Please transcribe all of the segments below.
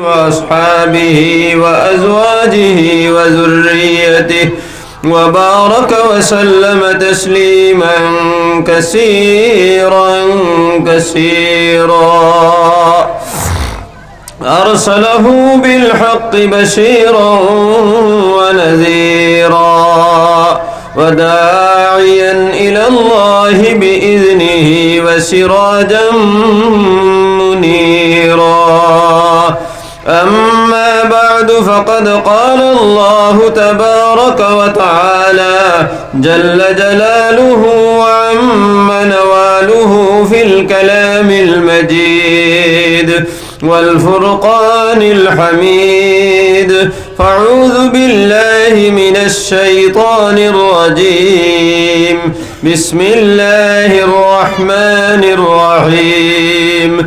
وأصحابه وأزواجه وذريته وبارك وسلم تسليما كثيرا كثيرا. أرسله بالحق بشيرا ونذيرا وداعيا إلى الله بإذنه وسراجا منيرا. أما بعد فقد قال الله تبارك وتعالى جل جلاله وعم نواله في الكلام المجيد والفرقان الحميد. فاعوذ بالله من الشيطان الرجيم. بسم الله الرحمن الرحيم.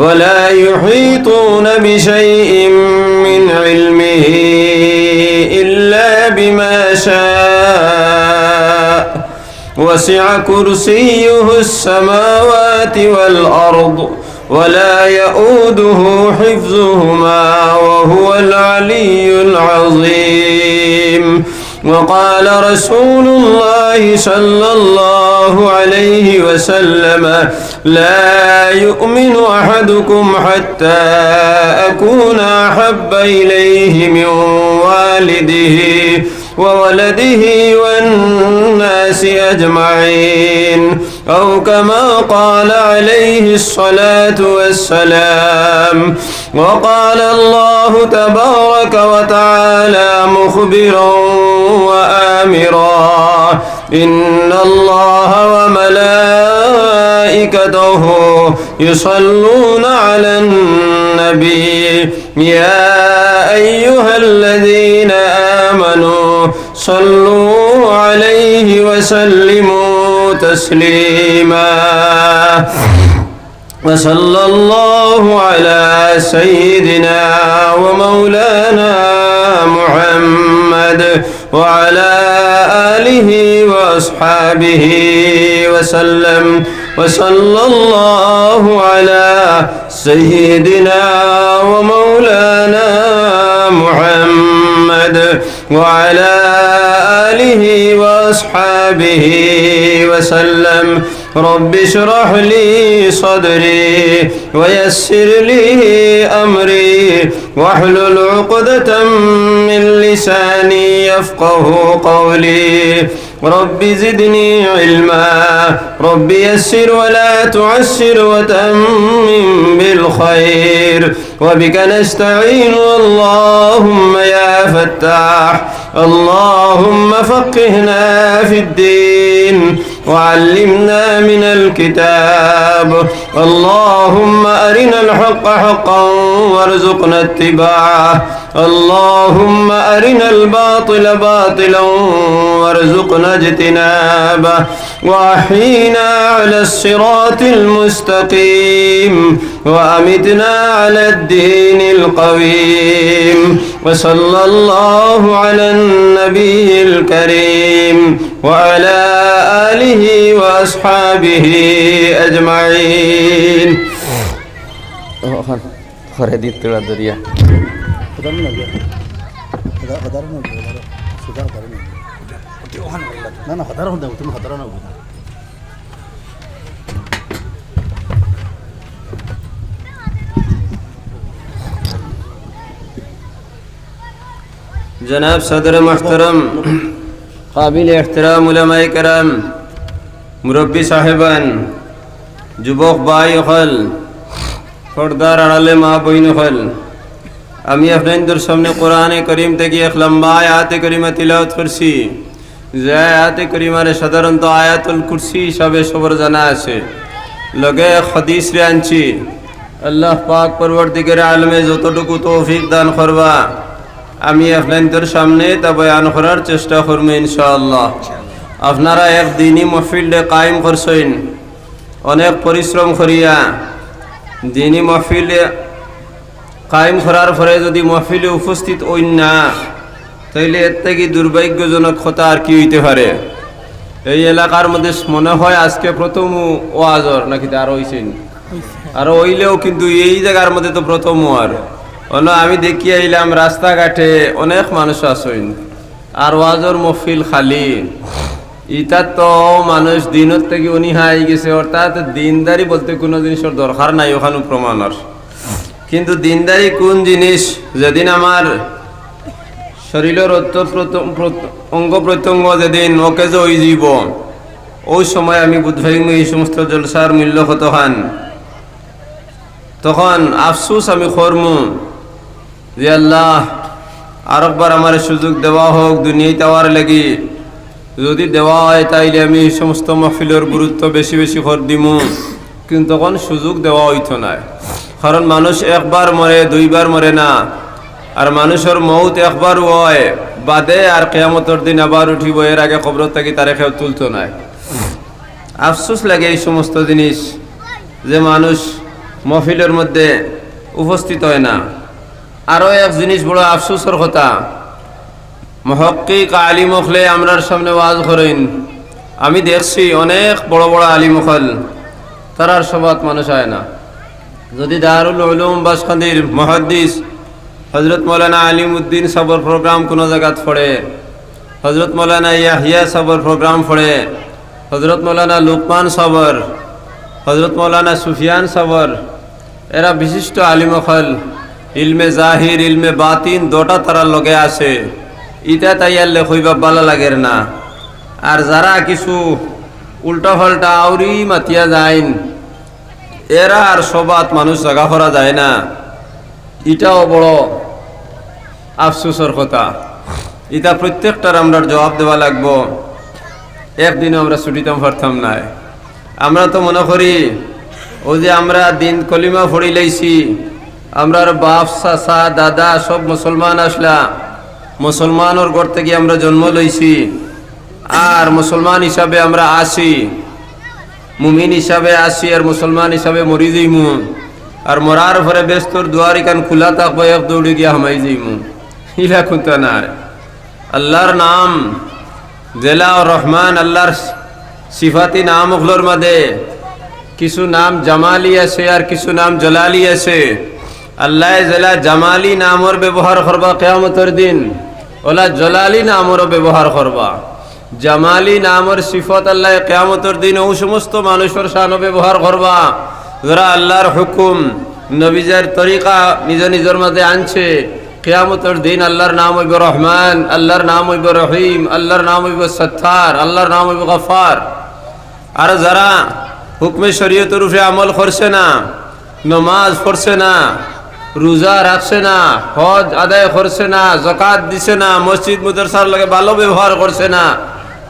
ولا يحيطون بشيء من علمه إلا بما شاء. وسع كرسيه السماوات والأرض ولا يؤوده حفظهما وهو العلي العظيم. وقال رسول الله صلى الله عليه وسلم لا يؤمن أحدكم حتى أكون أحب إليه من والده وولده والناس أجمعين أو كما قال عليه الصلاة والسلام وقال الله تبارك وتعالى مخبرا وآمرا إن الله وملائكته يصلون على النبي. يا أيها الذين آمنوا صلوا عليه وسلموا تسليما. وصلى الله على سيدنا ومولانا محمد وعلى آله وأصحابه وسلم. وصلى الله على سيدنا ومولانا محمد وعلى آله وأصحابه وسلم. رب اشرح لي صدري ويسر لي أمري واحلل عقدة من لساني يفقه قولي. رب زدني علما. رب يسر ولا تعسر وتمم بالخير. وبك نستعين اللهم يا فتاح. اللهم فقهنا في الدين. وعلمنا من الكتاب. اللهم أرنا الحق حقا وارزقنا اتباعه. اللهم أرنا الباطل باطلا وارزقنا اجتنابه. وأحينا على الصراط المستقيم. وأمتنا على الدين القويم. وصلى الله على النبي الكريم. وعلى آله وأصحابه أجمعين. جناب صدر محترم قابل احترام علماء کرام মুরব্বী সাহেবান, যুবক ভাই হল পর্দার আড়ালে মা বইন হল আমি আপনাদের সামনে কোরআনে করিম থেকে এক লম্বা আয়াতে করিমা তিলাওয়াত করছি। যে আয়াতে করিমারে সাধারণত আয়াতুল কুরসি হিসাবে সবর জানা আছে। লগে হদিস রে আনছি, আল্লাহ পাক পরবর্তীকের আলমে যতটুকু তৌফিক দান করবা, আমি আপনাদের সামনে তা বয়ান করার চেষ্টা করব ইনশাআল্লাহ। আপনারা এক দিনই মহফিলে কায়েম করছেন। অনেক পরিশ্রম করিয়া দিনই মহফিলে কায়েম করার পরে যদি মহফিলে উপস্থিত হইন না, তাইলে এর থেকে দুর্ভাগ্যজনক কথা আর কি হইতে পারে? এই এলাকার মধ্যে মনে হয় আজকে প্রথম ওয়াজর নাকি আরও হইছেন? আর হইলেও কিন্তু এই জায়গার মধ্যে তো প্রথম আর অন্য আমি দেখি আইলাম রাস্তাঘাটে অনেক মানুষ আসইন আর ওয়াজর মফিল খালি। ইটার তো মানুষ দিনের থেকে উনি হাই গেছে, অর্থাৎ দিনদারি বলতে কোনো জিনিসের দরকার নাই ওখানে প্রমাণর কিন্তু দিনদারি কোন জিনিস? যেদিন আমার শরীরের অঙ্গ প্রত্যঙ্গ যেদিন ওকে যে ওই জীব, ওই সময় আমি বুধভাইম এই সমস্ত জলসার মূল্য কত খান? তখন আফসুস আমি করমু যে আল্লাহ, আরেকবার আমার সুযোগ দেওয়া হোক দুনিয়ায় দেওয়ার লাগি। যদি দেওয়া হয় তাইলে আমি এই সমস্ত মহফিলের গুরুত্ব বেশি বেশি কর দিমু। কিন্তু তখন সুযোগ দেওয়া হইতো না। কারণ মানুষ একবার মরে, দুইবার মরে না। আর মানুষের মৌত একবার হয়, বাদে আর কেয়ামতর দিন আবার উঠিব। এর আগে খবর থাকি তারে কেউ তুলতো না। আফসোস লাগে এই সমস্ত জিনিস যে মানুষ মহফিলের মধ্যে উপস্থিত হয় না। আরও এক জিনিস বড় আফসোসের কথা। মহক্কিক আলিম হলে আমরার সামনে ওয়াজ করেন। আমি দেখছি অনেক বড় বড় আলিম হল তারার সবাত মানুষ হয় না। যদি দারুল উলুম বাসখান্দির মহাদ্দিস হজরত মৌলানা আলিম উদ্দিন সবর প্রোগ্রাম কোনো জায়গাত পড়ে হজরত মৌলানা ইয়াহিয়া সবর প্রোগ্রাম পড়ে হজরত মৌলানা লুকমান সবর হজরত মৌলানা সুফিয়ান সবর, এরা বিশিষ্ট আলিম হল ইলমে জাহির, ইলমে বাতিন, দুটা তারার লগে আছে ইটা তাইয়ারলে হইবা ভালো লাগের না। আর যারা কিছু উল্টা পাল্টা আউরি মাতিয়া যাইন, এরা আর সবাত মানুষ জাগা করা যায় না। ইটাও বড় আফসোসের কথা। ইটা প্রত্যেকটার আমরা জবাব দেওয়া লাগবো। একদিনও আমরা ছুটিতাম পারতাম নাই আমরা তো মনে করি, ও যে আমরা দিন কলিমা ফড়ি লাইছি, আমরার বাপ, চাচা, দাদা সব মুসলমান আসলা। মুসলমানের ঘর থেকে আমরা জন্ম লইছি। আর মুসলমান হিসাবে আমরা আসি। মুমিন হিসাবে আসি আর মুসলমান হিসাবে মরি যাইমু। আর মরার পরে ব্যস্তর দুয়ার ইকান খোলা এক দৌড়ে গিয়া হামাই যাইমু। ইলা খুঁতা না আল্লাহর নাম, জেলা রহমান আল্লাহর সিফাতি নাম ওগুলোর মধ্যে কিছু নাম জামালি আছে আর কিছু নাম জলালি আছে। আল্লাহ জেলা জামালি নামর ব্যবহার করবা কেয়ামতের দিন। ওলা জলালি নামরও ব্যবহার করবা। জামালি নামর সিফত আল্লাহ কেয়ামতের দিন ও সমস্ত মানুষের সানো ব্যবহার করবা। যারা আল্লাহর হুকুম, নবীজের তরিকা নিজ নিজের মধ্যে আনছে, কেয়ামতের দিন আল্লাহর নাম হইব রহমান, আল্লাহর নাম হইব রহিম, আল্লাহর নাম হইব সত্তার, আল্লাহর নাম হইব গফার। আর যারা হুকমে শরীয়তের উপরে আমল করছে না, নমাজ পড়ছে না রোজা রাখছে না, হজ আদায় করছে না জকাত দিছে না, মসজিদ মুদরসার লাগে ভালো ব্যবহার করছে না,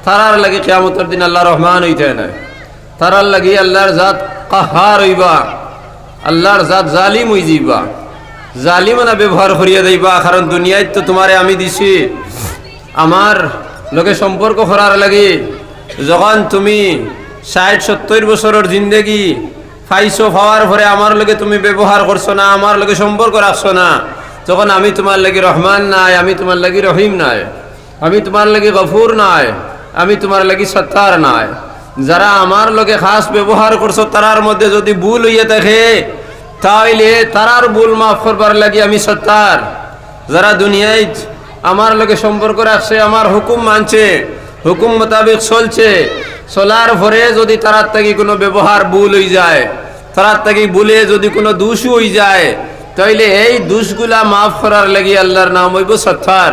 তারার লাগে কেয়ামতের দিন আল্লাহ রহমান হইতে না। তারার লাগি আল্লাহর জাত কাহার হইবা, আল্লাহর জাত জালিম হই যাইবা। জালিমানা ব্যবহার করিয়া যাইবা, কারণ দুনিয়ায় তো তোমারে আমি দিছি। আমার লোকে সম্পর্ক করার লাগে, যখন তুমি ষাট সত্তর বছরের জিন্দেগি পাইছো পাওয়ার পরে আমার লগে তুমি ব্যবহার করছ না, আমার লগে সম্পর্ক রাখছো না। তখন আমি তোমার লাগি রহমান নাই, আমি তোমার লাগি রহিম নাই, আমি তোমার লাগি গফুর নাই, আমি তোমার লাগি সত্তার নাই। যারা আমার লগে খাস ব্যবহার করছ, তারার মধ্যে যদি ভুল হইয়া থাকে, তাইলে তারার ভুল মাফ করবার লাগি আমি সত্তার। যারা দুনিয়ায় আমার লগে সম্পর্ক রাখছে, আমার হুকুম মানছে, হুকুম মোতাবেক চলছে চলার পরে যদি তারার থেকে কোনো ব্যবহার ভুল হয়ে যায়, তারার থেকে ভুলে যদি কোনো দোষ হয়ে যায়, তাইলে এই দোষগুলা মাফ করার লাগি আল্লাহর নাম হইব সত্তার।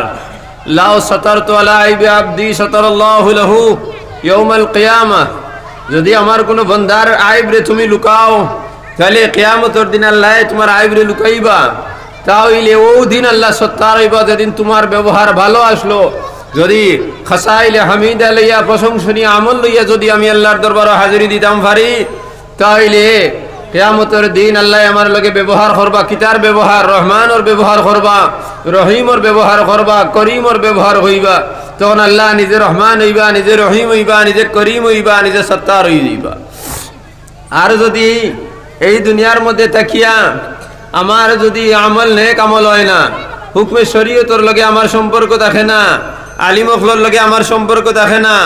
লাও সতর তো আব্দি সতর লাহু ইয়ৌমাল কিয়ামা। যদি আমার কোনো বন্দার আইবরে তুমি লুকাও তাহলে কেয়ামতর দিন আল্লাহ তোমার আইবরে লুকাইবা। তাহলে ও দিন আল্লাহ সত্তার হইবা যেদিন তোমার ব্যবহার ভালো আসলো। যদি খাসাইলে হামিদা লইয়া প্রশংসনীয় আমল লইয়া যদি আমি আল্লাহর দরবার হাজিরি দিতাম পারি তাহলে কেয়ামতের দিন আল্লাহ আমার লগে ব্যবহার করবা, কিতার ব্যবহার, রহমানর ব্যবহার করবা, রহিমর ব্যবহার করবা, করিমর ব্যবহার হইবা। তখন আল্লাহ নিজে রহমান হইবা, নিজে রহিম হইবা, নিজে করিম হইবা, নিজে সত্তার হই যাইবা। আর যদি এই দুনিয়ার মধ্যে তাকিয়া আমার যদি আমল নেক আমল হয় না, হুকমে শরীয়তর লগে আমার সম্পর্ক দেখে না আলিম অফলর লগে আমার সম্পর্ক দেখে না।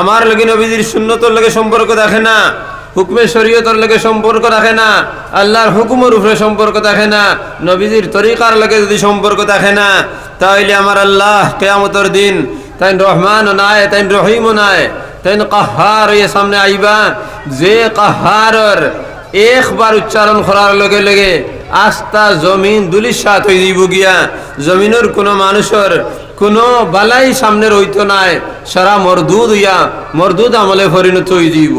আমার লগে নবীজির শূন্যতর লগে সম্পর্ক দেখে না। হুকমে শরীয়তর লগে সম্পর্ক রাখে না। আল্লাহর হুকুমের উপরে সম্পর্ক দেখে না। নবীজির তরিকার লগে যদি সম্পর্ক দেখে না তাহলে আমার আল্লাহ কেয়ামতর দিন তাই রহমানও নাই তাই রহিমও নাই তাই কাহার ইয়ে সামনে আইবা। যে কাহারর একবার উচ্চারণ করার লগে লগে আস্থা জমিন দুলিশাত হয়ে যাইব গিয়া। জমিনের কোনো মানুষের কোনো বালাই সামনের হইতো নাই। সারা মরদুদ হইয়া মরদুদ আমলে পরিণত হয়ে যাইব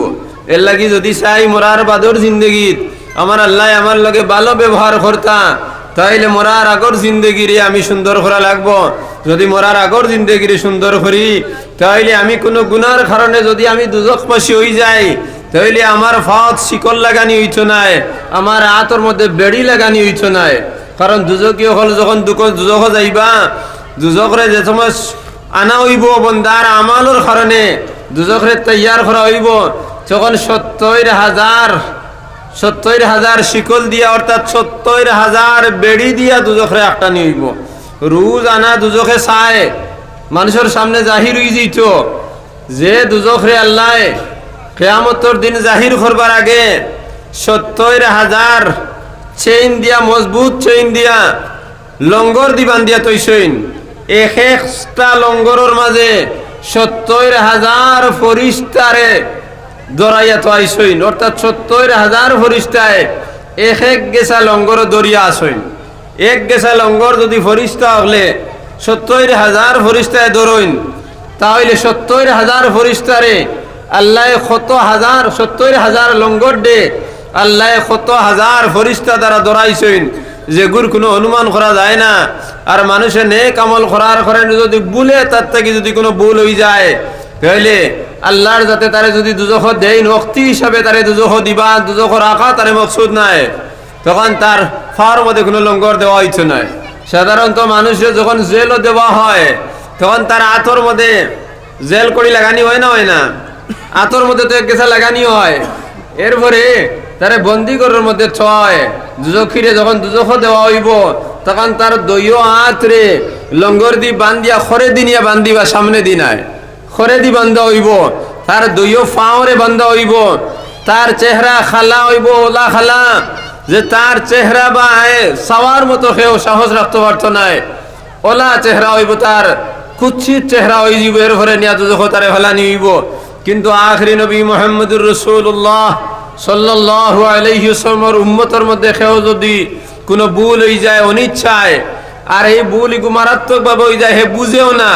এর লাগি যদি চাই মরার বাদর জিন্দগিত, আমার আল্লাহ আমার লগে ভালো ব্যবহার করতা, তাইলে মরার আগর জিন্দগিরে আমি সুন্দর করা লাগবো। যদি মরার আগর জিন্দগিরে সুন্দর করি, তাইলে আমি কোনো গুনার কারণে যদি আমি দুজক দুজকবাসী হয়ে যাই, তাইলে আমার ফাঁত শিকল লাগানি হইত নাই, আমার হাতর মধ্যে বেড়ি লাগানি হইত নাই। কারণ দুজকীয় হল যখন দুজক যাইবা দুজকরে যে সময় আনা হইব, বন্দার আমালোর কারণে দুজকরে তৈয়ার করা হইব। তখন সত্তর হাজার সত্তর হাজার শিকল দিয়া, অর্থাৎ সত্তর হাজার বেড়ি দিয়া দুজখরে একটা হইব। রোজ আনা দুজখে চায়, মানুষের সামনে জাহির হয়ে যেত যে দুজখরে আল্লাহ কেয়ামতর দিন জাহির করবার আগে সত্তর হাজার চেইন দিয়া, মজবুত চেইন দিয়া, লঙ্গর দিবান দিয়া তৈসইন। এক একটা লঙ্গরের মাঝে সত্তর হাজার ফরিস্তারে দরাইয়া তো আইসইন অর্থাৎ সত্তর হাজার ফরিস্তায় এক এক গেছা লঙ্গর দরিয়া আসইন এক গেছা লঙ্গর যদি ফরিস্তা হলে সত্তর হাজার ফরিস্তায় দরইন, তাহলে সত্তর হাজার ফরিস্তারে আল্লাহ কত হাজার, সত্তর হাজার লঙ্গর দে, আল্লাহ কত হাজার ফরিস্তা দ্বারা দরাইছইন যেগুর কোনো অনুমান করা যায় না। আর মানুষে নে কামল করার করেন যদি বুলে তার থেকে যদি কোনো ভুল হয়ে যায়, তাহলে আল্লাহর যাতে তারে যদি দুজখ দেয় নক্তি হিসাবে তারে দুজখ দিবা, দুজখ রাখা তারে মকসুদ নাই। তখন তার ফার মধ্যে কোনো লঙ্গর দেওয়া হইছে নয় সাধারণত মানুষের যখন জেলও দেওয়া হয়, তখন তার আতর মধ্যে জেল করি লাগানি হয় না হয় না? আতর মধ্যে তো এক গেছা লাগানি হয়। এরপরে তারে বন্দিগরের মধ্যে ছয়, দুজখিরে যখন দুজখ দেওয়া হইব, তখন তার দইও আতরে লঙ্গর দি বান্দিয়া খরে দিনিয়া বান্দিবা সামনে দিনায় খরে দি বান্ধা হইব, তার দইও ফাওরে বান্ধা হইব, তার চেহারা খালা হইব, ওলা খালা, যে তার চেহারা বা সাওয়ার মতো কেউ সাহস রাখতে পারতো নাই। ওলা চেহারা হইব তার, কুচ্ছিত চেহারা হয়ে যাব এর ঘরে নিয়া দুজখ তারে ফেলানি হইব। কিন্তু আখরি নবী মোহাম্মদুর রসুল্লাহ সাল্লাহ আলহিসমর উম্মতর মধ্যে কেউ যদি কোনো ভুল হয়ে যায়, অনিচ্ছায়, আর এই ভুল মারাত্মকভাবে হয়ে যায়, হে বুঝেও না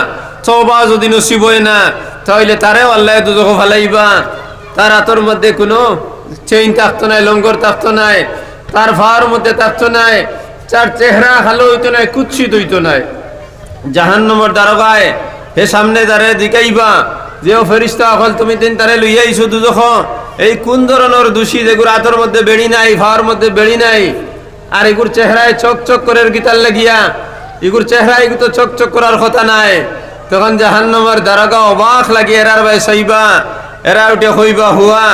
চৌবা যদি নসিব হয় না, তাহলে তারেও আল্লাহ দুজখ ফেলাইবা। তার হাতর মধ্যে কোনো চেইন থাকতো নাই, লঙ্গর থাকতো নাই, তার ভার মধ্যে থাকতো নাই, তার চেহারা ভালো হইতো নাই, কুৎসিত হইতো নাই। জাহান্নমর দারোগায় হে সামনে দাঁড়ে দিকাইবা যে ও ফেরিস্তা, অকল তুমি দিন তারে লইয়া আইছো দুজখ এই কোন ধরনের দোষী যেগুলো হাতর মধ্যে বেড়ি নাই ভাওয়ার মধ্যে বেড়ি নাই, আর এগুর চেহারায় চক চক করে গীতার লাগিয়া, এগুর চেহারা তো চক চক করার কথা নাই। তখন জাহান্নমর দারোগা অবাক লাগিয়ে এরার ভাই সাইবা, এরা উঠে হইবা হুয়া,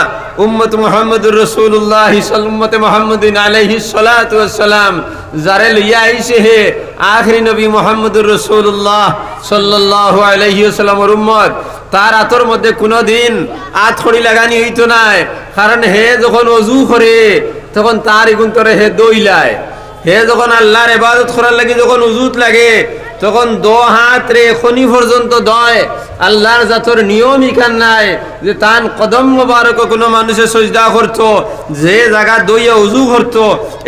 উম্মত মুহাম্মদুর রাসূলুল্লাহ উম্মতে মুহাম্মদিন সালাতু ওয়াসসালাম, যারে লইয়া আইছে হে আখরি নবী মুহাম্মদুর রাসূলুল্লাহ সাল্লাল্লাহু আলাইহি ওয়াসাল্লামের উম্মত। তার আতর মধ্যে কোনো দিন আত খড়ি লাগানি হইতো নাই। কারণ হে যখন অজু করে, তখন তার এগুন তরে হে দইলায়। হে যখন আল্লাহর ইবাদত করার লাগি যখন উজুত লাগে, তখন দো হাত রে খনি পর্যন্ত দয়। আল্লাহর জাতর নিয়ম ইখান নাই যে তান কদম মোবারক কোনো মানুষের সজদা করতো, যে জায়গা দইয়া উজু করতো,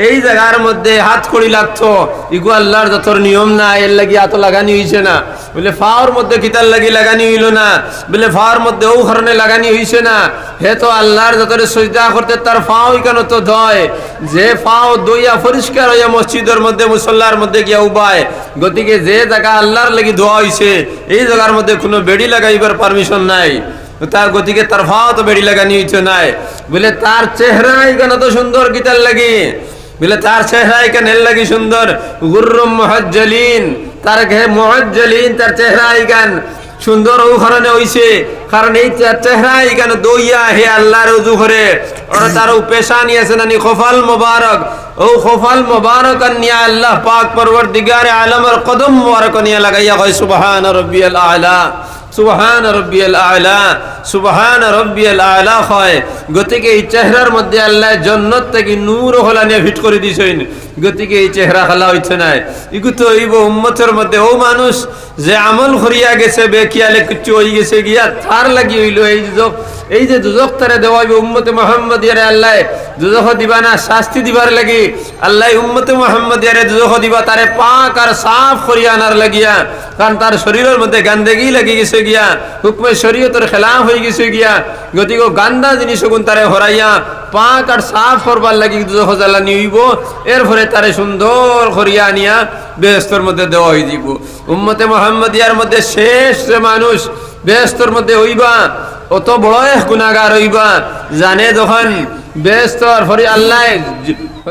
এই জায়গার মধ্যে হাত কড়ি লাগতো। ইগু আল্লাহর জাতর নিয়ম নাই, এর লাগি এত লাগানি হইছে না। বলে ফাওয়ার মধ্যে কিতার লাগি লাগানি হইল না। বলে ফাওয়ার মধ্যে ও কারণে লাগানি হইছে না। হে তো আল্লাহর জাতরে সজদা করতে, তার ফাও কেন তো দয় যে ফাও দইয়া পরিষ্কার হইয়া মসজিদের মধ্যে, মুসল্লার মধ্যে গিয়া উবায়। গতিকে যে জায়গা আল্লাহর লাগি ধোয়া হইছে, এই জায়গার মধ্যে কোনো বেড়ি লাগাইবার পারমিশন নাই। তার গতিকে তার ভাও তো বেড়ি লাগানি হইছে নাই। বলে, তার চেহারা এখানে তো সুন্দর গীতার লাগি? বলে, তার চেহারা এখানে লাগি সুন্দর? গুর্রম মহজ্জলিন। তার ঘে মহজ্জলিন তার চেহারা এখান সুন্দর ও কারণে হইছে। কারণ এই চেহারা এখানে দইয়া হে আল্লাহর উজু করে ওরা তার পেশানি আছে নানি খোফাল মোবারক। ও খোফাল মোবারক নিয়া আল্লাহ পাক পরবর দিগারে আলমের কদম মোবারক নিয়া লাগাইয়া কয়, সুবহান রব্বিয়াল আলা। সুবহান রব্বিয়াল আলা। সুবহান রব্বিয়াল আলা হয় গতিকে এই চেহারার মধ্যে আল্লাহ জন্নত থেকে নূর হলা নিয়ে ফিট করে দিছেন। গতিকে এই চেহারা খালা হইছে নাই। ইগু তো হইব উম্মতের মধ্যে, ও মানুষ যে আমল করিয়া গেছে, বেকিয়ালে কিচ্ছু হয়ে গেছে গিয়া, তার লাগি হইল এই দুজক। এই যে দুজক তারে দেওয়া হইবে উম্মতে মোহাম্মদ আল্লাহ, দুজক দিবা না, শাস্তি দিবার লাগি। আল্লাহ উম্মতে মোহাম্মদ ইয়ারে দুজক দিবা, তারে পাক আর সাফ করিয়া আনার লাগিয়া। কারণ তার শরীরের মধ্যে গান্দেগি লাগি গেছে গিয়া, হুকমে শরীয়তের খেলাফ হয়ে গেছে গিয়া। গতিকে গান্দা জিনিস তারে হরাইয়া পাক আর সাফ করবার লাগি জ্বালা নিইব এর ফলে তারে সুন্দর করিয়া আনিয়া বেহস্তর মধ্যে দেওয়া হয়ে দিব উম্মতে মোহাম্মদ ইয়ার মধ্যে শেষ মানুষ বেহস্তর মধ্যে হইবা, অত বড় গুণাগার হইবা, জানে যখন বেহস্তর ফরি আল্লাহ